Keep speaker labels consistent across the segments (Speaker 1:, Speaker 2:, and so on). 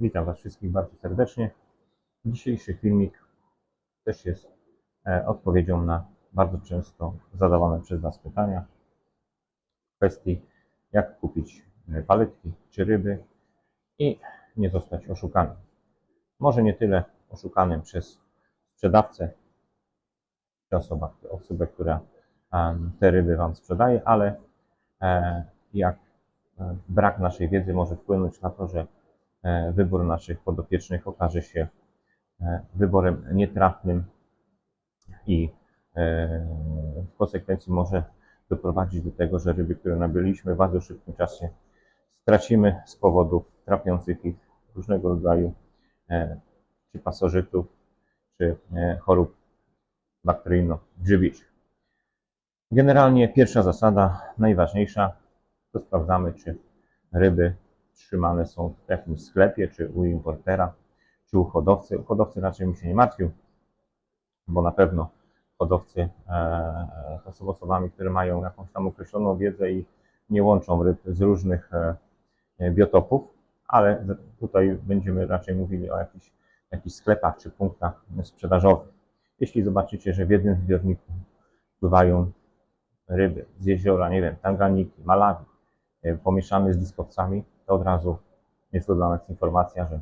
Speaker 1: Witam Was wszystkich bardzo serdecznie. Dzisiejszy filmik też jest e, odpowiedzią na bardzo często zadawane przez Was pytania w kwestii jak kupić e, paletki czy ryby i nie zostać oszukanym. Może nie tyle oszukanym przez sprzedawcę czy osoba, osobę, która em, te ryby Wam sprzedaje, ale e, jak e, brak naszej wiedzy może wpłynąć na to, że e, wybór naszych podopiecznych okaże się e, wyborem nietrafnym i e, w konsekwencji może doprowadzić do tego, że ryby, które nabyliśmy w bardzo szybkim czasie stracimy z powodów trapiących ich różnego rodzaju e, czy pasożytów, czy e, chorób bakteryjno-grzybiczych. Generalnie pierwsza zasada, najważniejsza, to sprawdzamy, czy ryby trzymane są w jakimś sklepie, czy u importera, czy u hodowcy. U hodowcy raczej bym się nie martwił, bo na pewno hodowcy e, to są osobami, które mają jakąś tam określoną wiedzę i nie łączą ryb z różnych e, e, biotopów, ale tutaj będziemy raczej mówili o jakichś, jakichś sklepach czy punktach sprzedażowych. Jeśli zobaczycie, że w jednym zbiorniku pływają ryby z jeziora, nie wiem, Tanganiki, Malawi, e, pomieszane z diskowcami, to od razu jest to dla nas informacja, że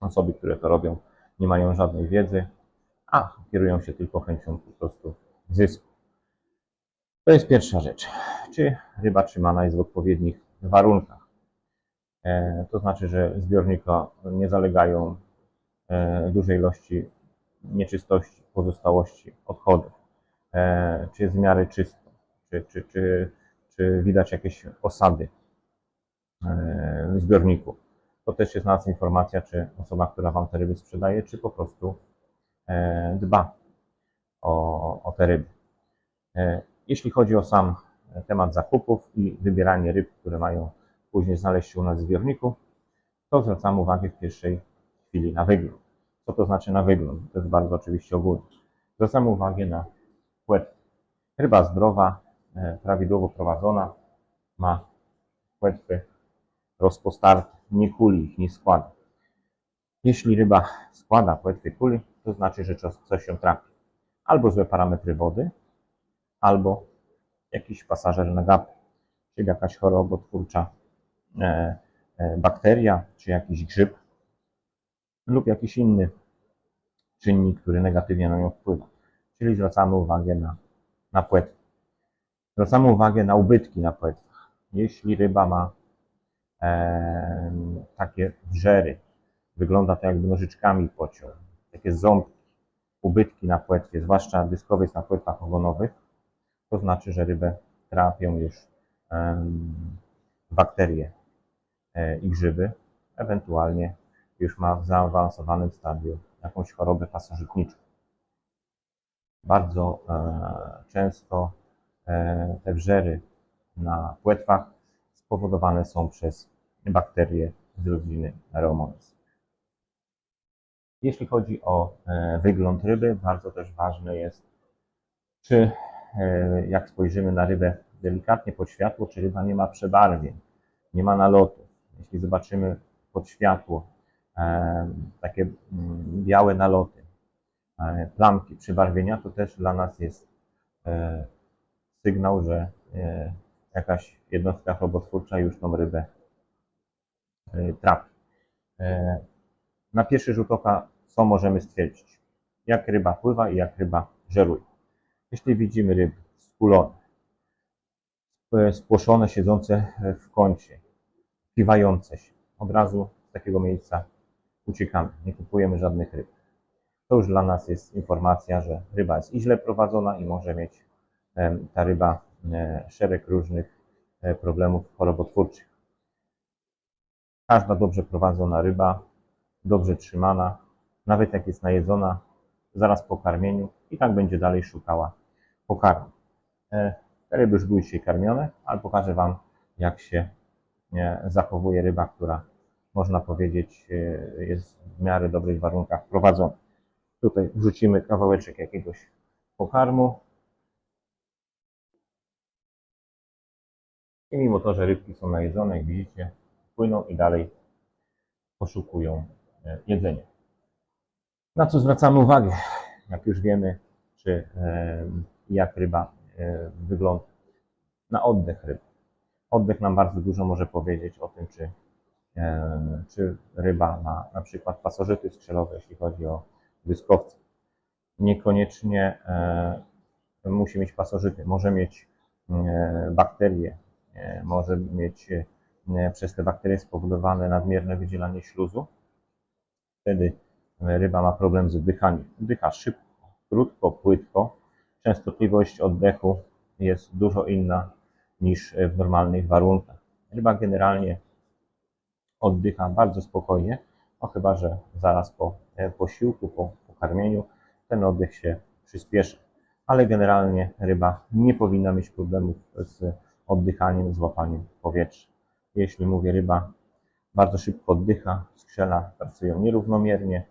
Speaker 1: osoby, które to robią, nie mają żadnej wiedzy, a kierują się tylko chęcią po prostu zysku. To jest pierwsza rzecz. Czy ryba trzymana jest w odpowiednich warunkach? E, to znaczy, że zbiornika nie zalegają e, ilości nieczystości, pozostałości, odchodów. E, czy jest w miarę czysto? Czy, czy, czy, czy widać jakieś osady e, w zbiorniku? To też jest na nas informacja, czy osoba, która Wam te ryby sprzedaje, czy po prostu e, dba o, o te ryby. E, Jeśli chodzi o sam temat zakupów i wybieranie ryb, które mają później znaleźć się u nas w zbiorniku, to zwracam uwagę w pierwszej chwili na wygląd. Co to znaczy na wygląd? To jest bardzo oczywiście ogólne. Zwracamy uwagę na płetwę. Ryba zdrowa, e, prawidłowo prowadzona, ma płetwy rozpostarte, nie kuli ich, nie składa. Jeśli ryba składa płetwy kuli, to znaczy, że coś- coś się trafi. Albo złe parametry wody, albo jakiś pasażer na gapę, czyli jakaś chorobotwórcza e, e, bakteria, czy jakiś grzyb, lub jakiś inny czynnik, który negatywnie na nią wpływa. Czyli zwracamy uwagę na, na płetwę. Zwracamy uwagę na ubytki na płetwach. Jeśli ryba ma e, takie wrzery, wygląda to jakby nożyczkami pociął, takie ząbki, ubytki na płetwie, zwłaszcza dyskowiec na płetwach ogonowych, to znaczy, że rybę trapią już em, bakterie e, i grzyby, ewentualnie już ma w zaawansowanym stadium jakąś chorobę pasożytniczą. Bardzo e, często e, te wrzery na płetwach spowodowane są przez bakterie z rodziny Aeromonas. Jeśli chodzi o e, wygląd ryby, bardzo też ważne jest, czy e, jak spojrzymy na rybę delikatnie pod światło, czy ryba nie ma przebarwień, nie ma nalotów. Jeśli zobaczymy pod światło e, takie mm, białe naloty, e, plamki, przybarwienia, to też dla nas jest e, sygnał, że e, jakaś jednostka chorobotwórcza już tą rybę e, trapi. E, Na pierwszy rzut oka co możemy stwierdzić? Jak ryba pływa i jak ryba żeruje. Jeśli widzimy ryby skulone, spłoszone, siedzące w kącie, kiwające się, od razu z takiego miejsca uciekamy, nie kupujemy żadnych ryb. To już dla nas jest informacja, że ryba jest i źle prowadzona i może mieć ta ryba szereg różnych e, problemów chorobotwórczych. Każda dobrze prowadzona ryba, dobrze trzymana, nawet jak jest najedzona, zaraz po karmieniu i tak będzie dalej szukała pokarmu. E, Te ryby już były dzisiaj karmione, ale pokażę Wam, jak się e, zachowuje ryba, która można powiedzieć jest w miarę dobrych warunkach prowadzona. Tutaj wrzucimy kawałeczek jakiegoś pokarmu. I mimo to, że rybki są najedzone, jak widzicie, płyną i dalej poszukują e, jedzenia. Na co zwracamy uwagę? Jak już wiemy, czy jak ryba e, wygląda. Na oddech ryb. Oddech nam bardzo dużo może powiedzieć o tym, czy, e, czy ryba ma na przykład pasożyty skrzelowe, jeśli chodzi o dyskowce. Niekoniecznie musi mieć pasożyty. Może mieć bakterie, może mieć e, przez te bakterie spowodowane nadmierne wydzielanie śluzu. Wtedy e, ryba ma problem z oddychaniem. Oddycha szybko, krótko, płytko. Częstotliwość oddechu jest dużo inna niż w normalnych warunkach. Ryba generalnie oddycha bardzo spokojnie, no chyba, że zaraz po e, posiłku, po pokarmieniu ten oddech się przyspiesza. Ale generalnie ryba nie powinna mieć problemów z oddychaniem, z łapaniem powietrza. Jeśli mówię ryba bardzo szybko oddycha, skrzela pracują nierównomiernie,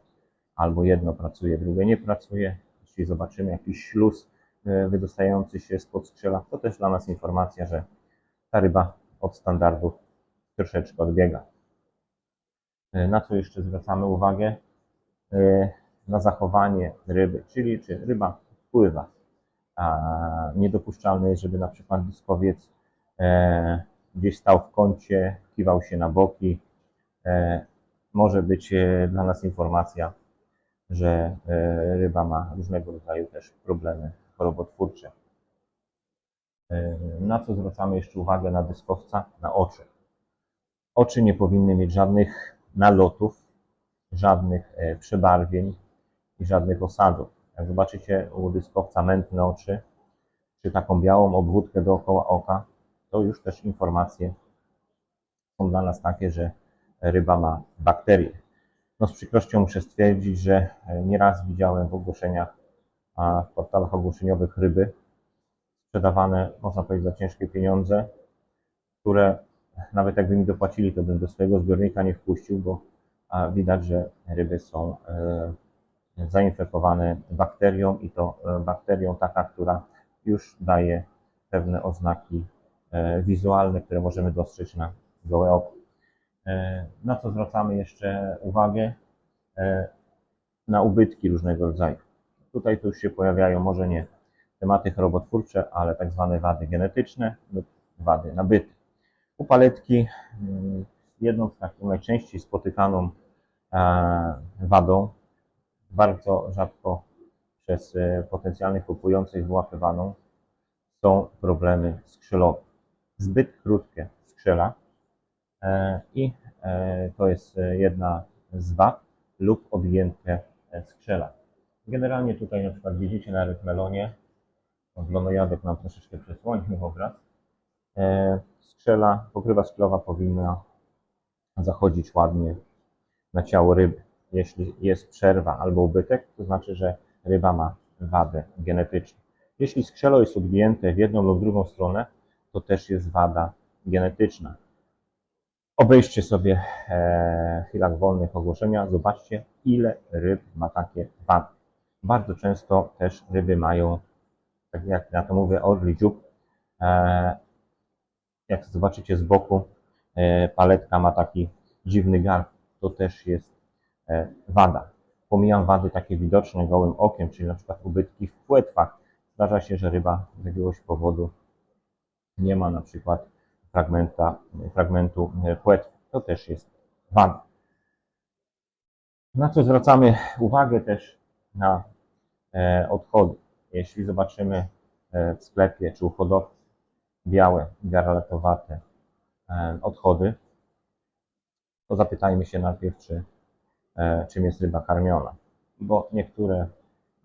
Speaker 1: albo jedno pracuje, drugie nie pracuje. Jeśli zobaczymy jakiś śluz e, wydostający się spod skrzela, to też dla nas informacja, że ta ryba od standardów troszeczkę odbiega. E, Na co jeszcze zwracamy uwagę? E, Na zachowanie ryby, czyli czy ryba wpływa. A niedopuszczalne jest, żeby na przykład dyskowiec gdzieś stał w kącie, kiwał się na boki. E, może być e, dla nas informacja, że e, ryba ma różnego rodzaju też problemy chorobotwórcze. E, Na co zwracamy jeszcze uwagę na dyskowca? Na oczy. Oczy nie powinny mieć żadnych nalotów, żadnych e, przebarwień i żadnych osadów. Jak zobaczycie u dyskowca mętne oczy, czy taką białą obwódkę dookoła oka, to już też informacje są dla nas takie, że ryba ma bakterie. No z przykrością muszę stwierdzić, że e, nieraz widziałem w ogłoszeniach, w portalach ogłoszeniowych ryby sprzedawane, można powiedzieć, za ciężkie pieniądze, które nawet jakby mi dopłacili, to bym do swojego zbiornika nie wpuścił, bo widać, że ryby są e, zainfekowane bakterią i to e, bakterią taka, która już daje pewne oznaki wizualne, które możemy dostrzec na gołe oko. E, Na co zwracamy jeszcze uwagę? E, Na ubytki różnego rodzaju. Tutaj tu już się pojawiają może nie tematy chorobotwórcze, ale tak zwane wady genetyczne lub wady nabyte. U paletki mm, jedną z takich najczęściej spotykaną e, wadą, bardzo rzadko przez e, potencjalnych kupujących wyłapywaną, są problemy skrzelowe. Zbyt krótkie skrzela e, i e, to jest jedna z wad lub odgięte e, skrzela. Generalnie tutaj na przykład widzicie na rytmelonie, glonojadek nam troszeczkę przesłonił obraz, skrzela, pokrywa sklerowa powinna zachodzić ładnie na ciało ryby. Jeśli jest przerwa albo ubytek, to znaczy, że ryba ma wadę genetyczną. Jeśli skrzelo jest odgięte w jedną lub drugą stronę, to też jest wada genetyczna. Obejrzcie sobie e, w chwilach wolnych ogłoszenia, zobaczcie, ile ryb ma takie wady. Bardzo często też ryby mają, tak jak ja to mówię, orli dziób. E, jak zobaczycie z boku, e, paletka ma taki dziwny garb. To też jest e, wada. Pomijam wady takie widoczne gołym okiem, czyli na przykład ubytki w płetwach. Zdarza się, że ryba z jakiegoś powodu nie ma na przykład fragmenta, fragmentu e, płetwy. To też jest wada. Na co zwracamy uwagę też na e, odchody. Jeśli zobaczymy e, w sklepie czy u hodowcy białe, garaletowate e, odchody, to zapytajmy się najpierw, czy, czym jest ryba karmiona. Bo niektóre,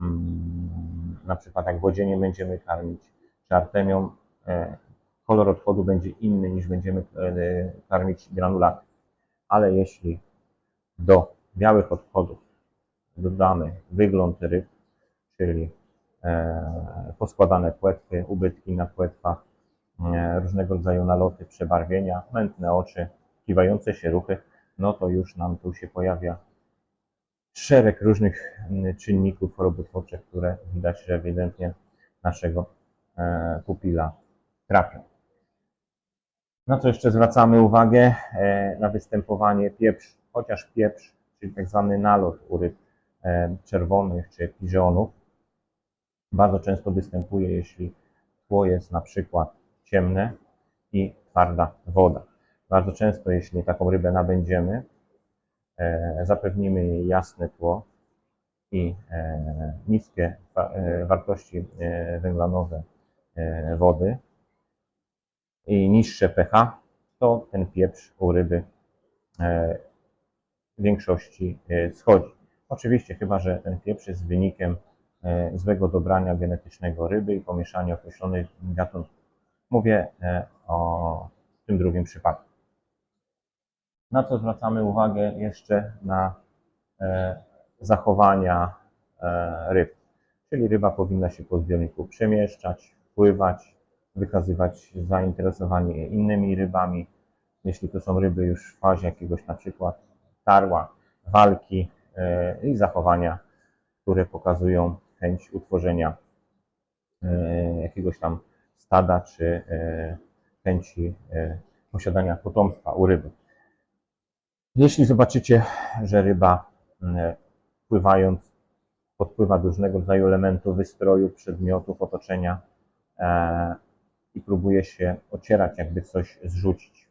Speaker 1: mm, na przykład jak wodzie nie będziemy karmić, czy artemią, kolor odchodu będzie inny niż będziemy e, karmić granulaty. Ale jeśli do białych odchodów dodamy wygląd ryb, czyli e, poskładane płetwy, ubytki na płetwach, e, różnego rodzaju naloty, przebarwienia, mętne oczy, kiwające się ruchy, no to już nam tu się pojawia szereg różnych czynników chorobotwórczych, które widać, że ewidentnie naszego pupila trapią. Na co jeszcze zwracamy uwagę? E, Na występowanie pieprzu. chociaż pieprz, czyli tak zwany nalot u ryb e, czerwonych czy piżonów, bardzo często występuje, jeśli tło jest na przykład ciemne i twarda woda. Bardzo często, jeśli taką rybę nabędziemy, e, zapewnimy jej jasne tło i niskie wa- wartości węglanowe wody i niższe pH, to ten pieprz u ryby e, w większości e, schodzi. Oczywiście, chyba że ten pieprz jest wynikiem e, złego dobrania genetycznego ryby i pomieszania określonych gatunków. Mówię o tym drugim przypadku. Na co zwracamy uwagę jeszcze na zachowania ryb. Czyli ryba powinna się po zbiorniku przemieszczać, pływać, wykazywać zainteresowanie innymi rybami. Jeśli to są ryby już w fazie jakiegoś na przykład tarła, walki e, i zachowania, które pokazują chęć utworzenia e, jakiegoś tam stada czy e, chęci posiadania potomstwa u ryby. Jeśli zobaczycie, że ryba pływając podpływa do różnego rodzaju elementów wystroju, przedmiotów, otoczenia i próbuje się ocierać, jakby coś zrzucić.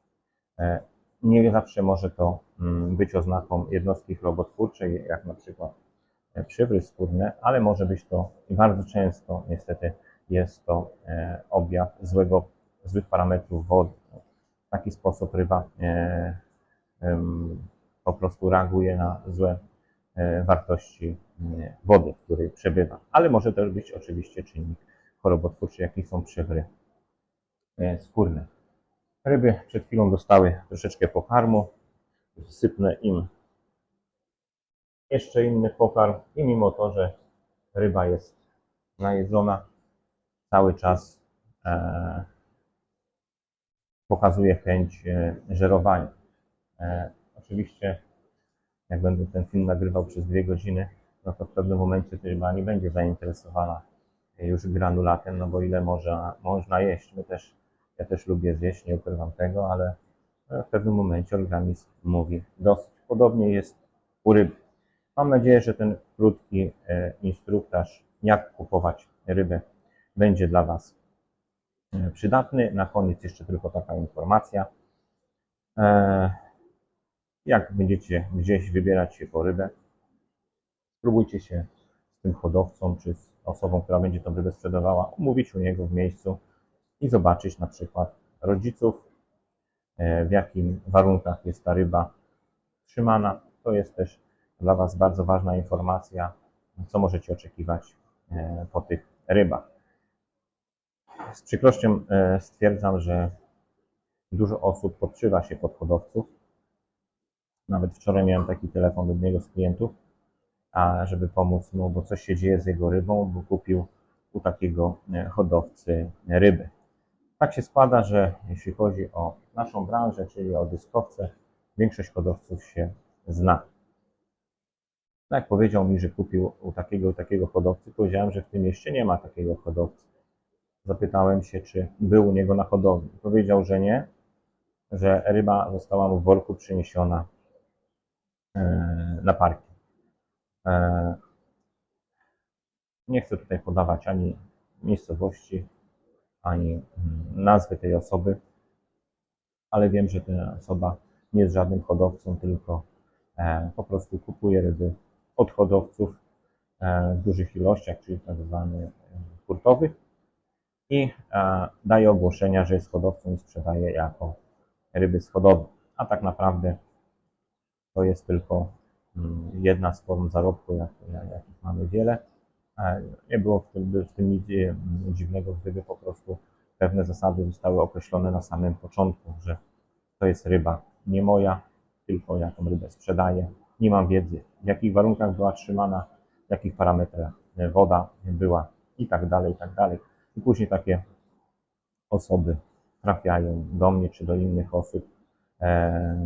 Speaker 1: E, nie zawsze może to mm, być oznaką jednostki chorobotwórczej, jak na przykład e, przywry skórne, ale może być to i bardzo często niestety jest to e, objaw złego, złych parametrów wody. W taki sposób ryba po prostu reaguje na złe wartości e, wody, w której przebywa. Ale może też być oczywiście czynnik chorobotwórczy, jakim są przewry e, skórne. Ryby przed chwilą dostały troszeczkę pokarmu. Sypnę im jeszcze inny pokarm i mimo to, że ryba jest najedzona, cały czas e, pokazuje chęć e, żerowania. E, oczywiście, jak będę ten film nagrywał przez dwie godziny, no to w pewnym momencie ryba nie będzie zainteresowana już granulatem, no bo ile można, można jeść. My też, ja też lubię zjeść, nie ukrywam tego, ale e, w pewnym momencie organizm mówi dosyć. Podobnie jest u ryby. Mam nadzieję, że ten krótki e, instruktaż, jak kupować rybę, będzie dla Was e, przydatny. Na koniec jeszcze tylko taka informacja. Jak będziecie gdzieś wybierać się po rybę, spróbujcie się z tym hodowcą czy z osobą, która będzie tą rybę sprzedawała, umówić u niego w miejscu i zobaczyć na przykład rodziców, e, w jakim warunkach jest ta ryba trzymana. To jest też dla Was bardzo ważna informacja, co możecie oczekiwać e, po tych rybach. Z przykrością e, stwierdzam, że dużo osób podszywa się pod hodowców. Nawet wczoraj miałem taki telefon od jednego z klientów, a żeby pomóc mu, bo coś się dzieje z jego rybą, bo kupił u takiego hodowcy ryby. Tak się składa, że jeśli chodzi o naszą branżę, czyli o dyskowce, większość hodowców się zna. No jak powiedział mi, że kupił u takiego u takiego hodowcy, powiedziałem, że w tym mieście nie ma takiego hodowcy. Zapytałem się, czy był u niego na hodowli. Powiedział, że nie, że ryba została mu w worku przyniesiona e, na parking. E, Nie chcę tutaj podawać ani miejscowości, ani mm, nazwy tej osoby, ale wiem, że ta osoba nie jest żadnym hodowcą, tylko e, po prostu kupuje ryby od hodowców e, w dużych ilościach, czyli tak zwanych hurtowych i e, daje ogłoszenia, że jest hodowcą i sprzedaje jako ryby z hodowli. A tak naprawdę to jest tylko mm, jedna z form zarobku, jak, jak, jakich mamy wiele. Nie było w tym, w tym nic dziwnego, gdyby po prostu pewne zasady zostały określone na samym początku, że to jest ryba nie moja, tylko ja tą rybę sprzedaję. Nie mam wiedzy, w jakich warunkach była trzymana, w jakich parametrach woda była i tak dalej, i tak dalej. I później takie osoby trafiają do mnie czy do innych osób e,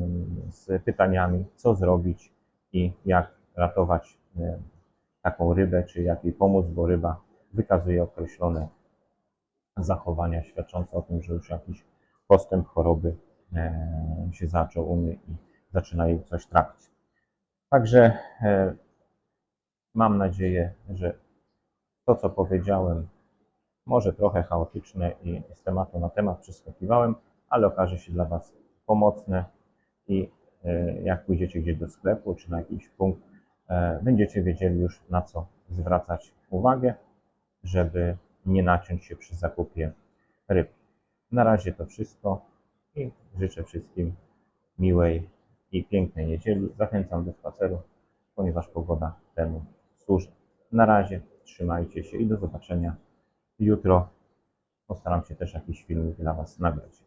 Speaker 1: z pytaniami, co zrobić i jak ratować e, taką rybę, czy jak jej pomóc, bo ryba wykazuje określone zachowania świadczące o tym, że już jakiś postęp choroby e, się zaczął u mnie i zaczynają coś trafić. Także e, mam nadzieję, że to, co powiedziałem, może trochę chaotyczne i z tematu na temat przeskakiwałem, ale okaże się dla Was pomocne i e, jak pójdziecie gdzieś do sklepu czy na jakiś punkt, będziecie wiedzieli już na co zwracać uwagę, żeby nie naciąć się przy zakupie ryb. Na razie to wszystko i życzę wszystkim miłej i pięknej niedzieli. Zachęcam do spaceru, ponieważ pogoda temu służy. Na razie, trzymajcie się i do zobaczenia jutro. Postaram się też jakiś film dla Was nagrać.